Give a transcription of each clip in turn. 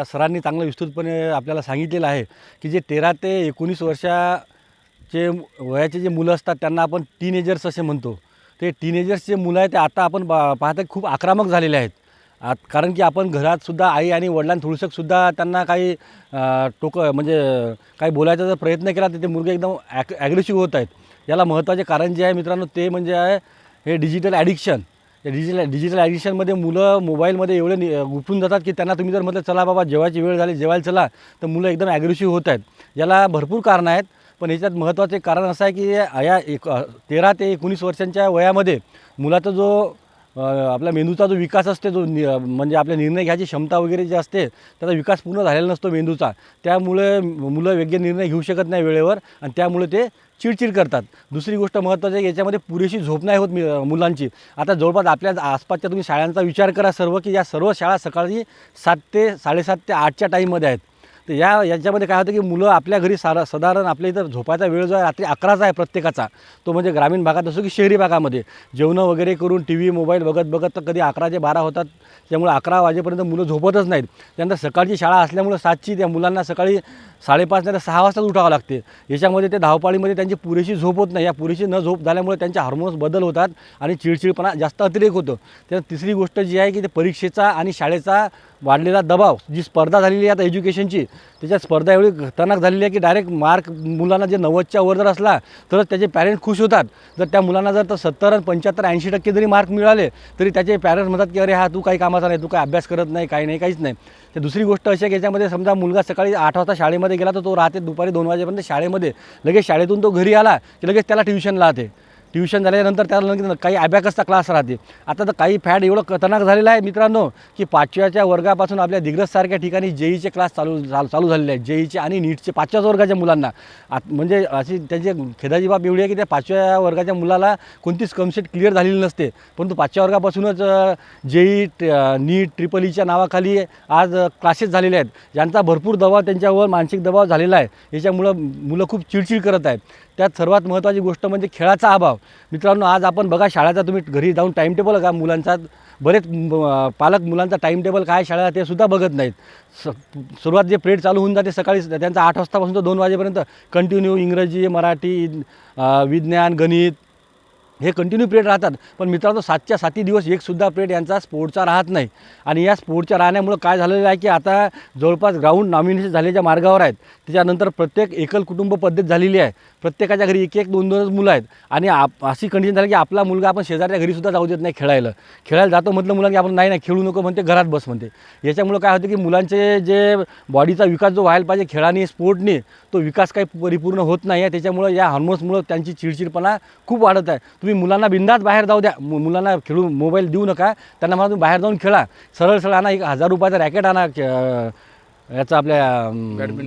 आता सरांनी चांगलं विस्तृतपणे आपल्याला सांगितलेलं आहे की जे तेरा ते एकोणीस वर्षाचे वयाचे जे मुलं असतात त्यांना आपण टीनेजर्स असे म्हणतो. ते टीनेजर्स जे मुलं आहेत ते आता आपण बा पाहता खूप आक्रमक झालेले आहेत. आत कारण की आपण घरातसुद्धा आई आणि वडिलांनी त्यांना काही टोकं टोक म्हणजे काही बोलायचा जर प्रयत्न केला तर ते मुलगे एकदम ॲक ॲग्रेसिव्ह होत आहेत. याला महत्त्वाचे कारण जे आहे मित्रांनो ते म्हणजे आहे हे डिजिटल ॲडिक्शन डिजिटल डिजिटल मुलं मोबाईलमध्ये एवढे नि गुंफून जातात की त्यांना तुम्ही जर म्हटलं चला बाबा जेवायची वेळ झाली जेवायला चला तर मुलं एकदम ॲग्रेसिव्ह होत आहेत. याला भरपूर कारणं आहेत पण याच्यात महत्त्वाचे कारण असं आहे की या एक तेरा ते एकोणीस वर्षांच्या वयामध्ये मुलाचा जो आपल्या मेंदूचा जो विकास असते जो नि म्हणजे आपल्या निर्णय घ्यायची क्षमता वगैरे जे असते त्याचा विकास पूर्ण झालेला नसतो मेंदूचा. त्यामुळे मुलं योग्य निर्णय घेऊ शकत नाही वेळेवर आणि त्यामुळे ते चिडचिड करतात. दुसरी गोष्ट महत्त्वाची आहे याच्यामध्ये पुरेशी झोप नाही होत मुलांची. आता जवळपास आपल्या आसपासच्या तुम्ही शाळांचा विचार करा सर्व की या सर्व शाळा सकाळी सात ते साडेसात ते आठच्या टाईममध्ये आहेत. तर या याच्यामध्ये काय होतं की मुलं आपल्या घरी सारा साधारण आपल्या इथं झोपायचा वेळ जो आहे रात्री अकराचा आहे प्रत्येकाचा. तो म्हणजे ग्रामीण भागात असो की शहरी भागामध्ये. जेवणं वगैरे करून टी व्ही मोबाईल बघत बघत तर कधी अकरा ते बारा होतात. त्यामुळे अकरा वाजेपर्यंत मुलं झोपतच नाहीत. त्यानंतर सकाळची शाळा असल्यामुळं सातची त्या मुलांना सकाळी साडेपाच नाही तर सहा वाजताच उठावं लागते. याच्यामध्ये ते धावपाळीमध्ये त्यांची पुरेशी झोप होत नाही. या पुरेशी न झोप झाल्यामुळे त्यांच्या हार्मोन्स बदल होतात आणि चिडचिडपणा जास्त अतिरेक होतो. त्या तिसरी गोष्ट जी आहे की ते परीक्षेचा आणि शाळेचा वाढलेला दबाव जी स्पर्धा झालेली आहे आता एज्युकेशनची त्याच्यात स्पर्धा एवढी खतरनाक झालेली आहे की डायरेक्ट मार्क मुलांना जे नव्वदच्या वर जर असला तरच त्याचे पॅरेंट्स खुश होतात. जर त्या मुलांना जर तर सत्तर आणि पंच्याहत्तर ऐंशी टक्के जरी मार्क मिळाले तरी त्याचे पॅरेंट्स म्हणतात की अरे हा तू काही कामाचा नाही तू काय अभ्यास करत नाही काही नाही काहीच नाही. तर दुसरी गोष्ट अशी आहे की याच्यामध्ये समजा मुलगा सकाळी आठ वाजता शाळेमध्ये गेला तर तो राहते दुपारी दोन वाजेपर्यंत शाळेमध्ये. लगेच शाळेतून तो घरी आला की लगेच त्याला ट्युशन लावते. ट्युशन झाल्यानंतर त्याला काही अभ्याकसचा क्लास राहते. आता तर काही फॅड एवढं खतरनाक झालेलं आहे मित्रांनो की पाचव्याच्या वर्गापासून आपल्या दिग्रजसारख्या ठिकाणी जेईचे क्लास चालू चालू चालू झालेले आहेत. जेईचे आणि नीटचे पाचव्याच वर्गाच्या मुलांना. आत म्हणजे अशी त्यांची खेदाची बाब एवढी आहे की त्या पाचव्या वर्गाच्या मुलाला कोणतीच कमसेट क्लिअर झालेली नसते. परंतु पाचव्या वर्गापासूनच जेई नीट ट्रिपल ईच्या e नावाखाली आज क्लासेस झालेले आहेत. ज्यांचा भरपूर दबाव त्यांच्यावर मानसिक दबाव झालेला आहे. याच्यामुळं मुलं खूप चिडचिड करत आहेत. त्यात सर्वात महत्त्वाची गोष्ट म्हणजे खेळाचा अभाव. मित्रांनो आज आपण बघा शाळेचा तुम्ही घरी जाऊन टाईम टेबल का मुलांचा बरेच पालक मुलांचा टाईम टेबल काय शाळा ते सुद्धा बघत नाहीत. स सुरुवात जे पिरियड चालू होऊन जाते सकाळी त्यांचा आठ वाजतापासून तर दोन वाजेपर्यंत कंटिन्यू इंग्रजी मराठी विज्ञान गणित हे कंटिन्यू पिरियड राहतात. पण मित्रांनो सातच्या साती दिवस एकसुद्धा पिरियड यांचा स्पोर्टचा राहत नाही. आणि या स्पोर्टच्या राहण्यामुळं काय झालेलं आहे की आता जवळपास ग्राउंड नॉमिनेशन झालेल्या मार्गावर आहेत. त्याच्यानंतर प्रत्येक एकल कुटुंब पद्धत झालेली आहे. प्रत्येकाच्या घरी एक एक दोन दोनच मुलं आहेत. आणि आप अशी कंडिशन झाली की आपला मुलगा आपण शेजारच्या घरीसुद्धा जाऊ देत नाही खेळायला. खेळायला जातो म्हटलं मुलांना आपण नाही नाही खेळू नको म्हणते घरात बस म्हणते. याच्यामुळं काय होतं की मुलांचे जे बॉडीचा विकास जो व्हायला पाहिजे खेळाने स्पोर्टने तो विकास काही परिपूर्ण होत नाही आहे. त्याच्यामुळं या हार्मोन्समुळं त्यांची चिडचिडपणा खूप वाढत आहे. तुम्ही मुलांना बिंदाच बाहेर जाऊ द्या. मु- मुलांना खेळू मोबाईल देऊ नका. त्यांना म्हणा तुम्ही बाहेर जाऊन खेळा. सरळ सरळ आणा एक हजार रुपयाचा रॅकेट आणा याचं आपल्या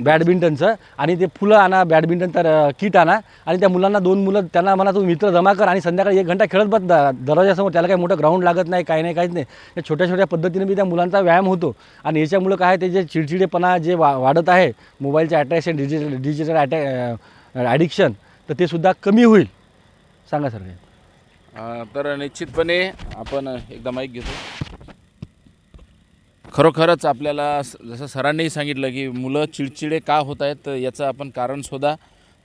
बॅडमिंटनचं. आणि ते फुलं आणा बॅडमिंटन तर किट आणा. आणि त्या मुलांना दोन मुलं त्यांना म्हणा तुम्ही मित्र जमा कर आणि संध्याकाळी एक घंटा खेळत बस. दरवाजासमोर त्याला काही मोठं ग्राउंड लागत नाही काही नाही काहीच नाही. या छोट्या छोट्या पद्धतीने बी त्या मुलांचा व्यायाम होतो. आणि याच्यामुळं काय ते जे चिडचिडेपणा जे वा वाढत आहे मोबाईलचे अट्रॅक्शन डिजिटल डिजिटल अटॅ ॲडिक्शन तर ते सुद्धा कमी होईल. सांगा सर तर निश्चितपणे आपण एकदा माईक घेतो. खरोखरच आपल्याला जसं सरांनीही सांगितलं की मुलं चिडचिडे का होत आहेत तर याचं आपण कारण शोधा.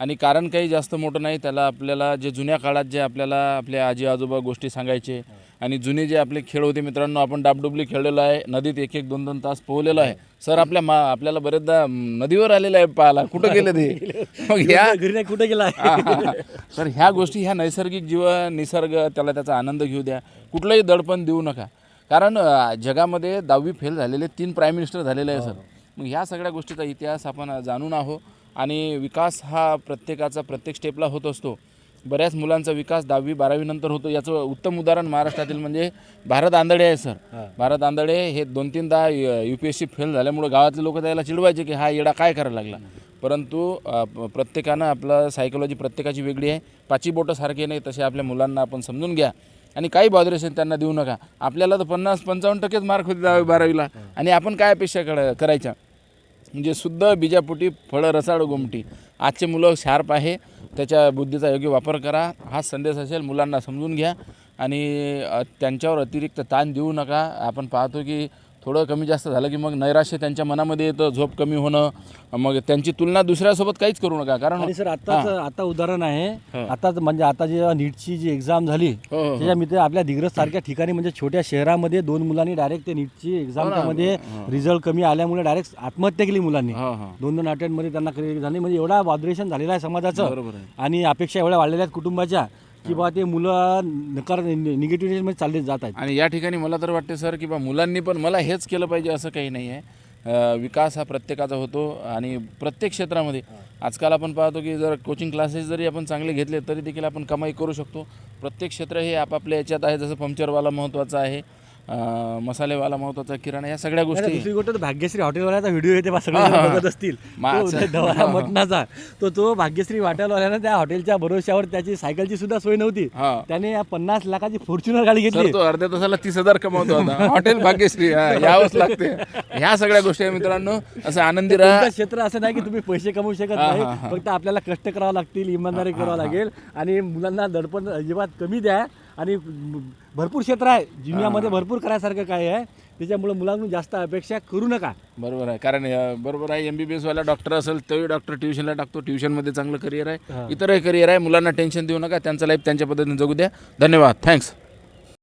आणि कारण काही जास्त मोठं नाही त्याला आपल्याला जे जुन्या काळात जे आपल्याला आपले आजी आजोबा गोष्टी सांगायचे आणि जुने जे आपले खेळ होते मित्रांनो आपण डाबडुबली खेळलेलो आहे नदीत एक एक दोन दोन तास पोहलेलो आहे. सर आपल्या मा आपल्याला बरेचदा नदीवर आलेलं आहे पाहायला. कुठं गेले ते? मग ह्या कुठे गेला. तर ह्या गोष्टी ह्या नैसर्गिक जीवन निसर्ग त्याला त्याचा आनंद घेऊ द्या. कुठलंही दडपण देऊ नका. कारण जगामध्ये दहावी फेल झालेले तीन प्राईम मिनिस्टर झालेले आहे सर. मग ह्या सगळ्या गोष्टीचा इतिहास आपण जाणून आहो आणि विकास हा प्रत्येकाचा प्रत्येक स्टेपला होत असतो. बऱ्याच मुलांचा विकास दहावी बारावी नंतर होतो. याचं उत्तम उदाहरण महाराष्ट्रातील म्हणजे भारत आंधळे आहे सर. भारत आंधळे हे दोन तीनदा U P S C fail झाल्यामुळे गावातले लोक त्याला चिडवायचे की हा येडा काय करायला लागला. परंतु प्रत्येकानं आपलं सायकोलॉजी प्रत्येकाची वेगळी आहे. पाची बोटं सारखे नाही तसे आपल्या मुलांना आपण समजून घ्या. आणि काही बॉदरेशन त्यांना देऊ नका. आपल्याला तर पन्नास पंचावन्न टक्केच मार्क होते दहावी बारावीला. आणि आपण काय अपेक्षा करा करायच्या? म्हणजे शुद्ध बीजापोटी फळं रसाळ गोमटी. आजचे मुलं शार्प आहे. त्याच्या बुद्धीचा योग्य वापर करा. हा संदेश असेल मुलांना समजून घ्या. आणि त्यांच्यावर अतिरिक्त ताण देऊ नका. आपण पाहतो की थोडं कमी जास्त झालं की मग नैराश्य त्यांच्या मनामध्ये येतं झोप कमी होणं मग त्यांची तुलना दुसऱ्यासोबत काहीच करू नका कारण आणि सर आताच आता उदाहरण आहे. आताच म्हणजे आता जे नीटची जी एक्झाम झाली हो, हो, हो. त्याच्या मित्र आपल्या दिग्रस सारख्या ठिकाणी म्हणजे छोट्या शहरामध्ये दोन मुलांनी डायरेक्ट ते नीटची एक्झामच्या मध्ये रिझल्ट कमी आल्यामुळे डायरेक्ट आत्महत्या केली मुलांनी. हां हां. दोन दोन अटेम्प्टमध्ये त्यांना क्रेडिट झाली म्हणजे एवढा वादरेशन झालेला आहे समाजाचं. बरोबर आहे. आणि अपेक्षा एवढ्या वाढलेल्या आहेत कुटुंबाच्या. की बा ते मुलं नकार निगेटिव्हिटीमध्ये चालले जात आहेत. आणि या ठिकाणी मला तर वाटते सर की बा मुलांनी पण मला हेच केलं पाहिजे असं काही नाही आहे. अ, विकास हा प्रत्येकाचा होतो आणि प्रत्येक क्षेत्रामध्ये. आजकाल आपण पाहतो की जर कोचिंग क्लासेस जरी आपण चांगले घेतले तरी देखील आपण कमाई करू शकतो. प्रत्येक क्षेत्र हे आपापल्या याच्यात आहे जसं पंक्चरवाला महत्त्वाचा आहे. अ, मसालेवाला महत्त्वाचा किराणा या सगळ्या नाही, गोष्टी. दुसरी गोष्ट तर भाग्यश्री हॉटेलवाल्याचा व्हिडिओ येते बा सगळे जण बघत असतील. मा- तो मटणाचा. तो तो भाग्यश्री हॉटेलवाल्यानं त्या हॉटेलच्या भरोश्यावर त्याची सायकलची सुद्धा सोय नव्हती. हा. त्याने या पन्नास लाखाची फॉर्च्युनर गाडी घेतली. तो अर्ध्या तासाला तीस हजार कमावतो आता. हॉटेल भाग्यश्री हा, यावंच लागते. ह्या सगळ्या गोष्टी आहे मित्रांनो. असं आनंदी राहा. क्षेत्र असं नाही की तुम्ही पैसे कमवू शकत नाही. फक्त आपल्याला कष्ट करावं लागतील इमानदारी करावं लागेल. आणि मुलांना दडपण अजिबात कमी द्या. आणि भरपूर क्षेत्र आहे. दुनियामध्ये भरपूर करायसारखं काय आहे. त्याच्यामुळे मुलांकडून जास्त अपेक्षा करू नका. बरोबर आहे. कारण बरोबर आहे. एम बी बी एसवाला डॉक्टर असेल तोही डॉक्टर ट्युशनला टाकतो. ट्युशनमध्ये चांगलं करिअर आहे. इतरही करिअर आहे. मुलांना टेन्शन देऊ नका. त्यांचं लाईफ त्यांच्या पद्धतीने जगू द्या. धन्यवाद. थँक्स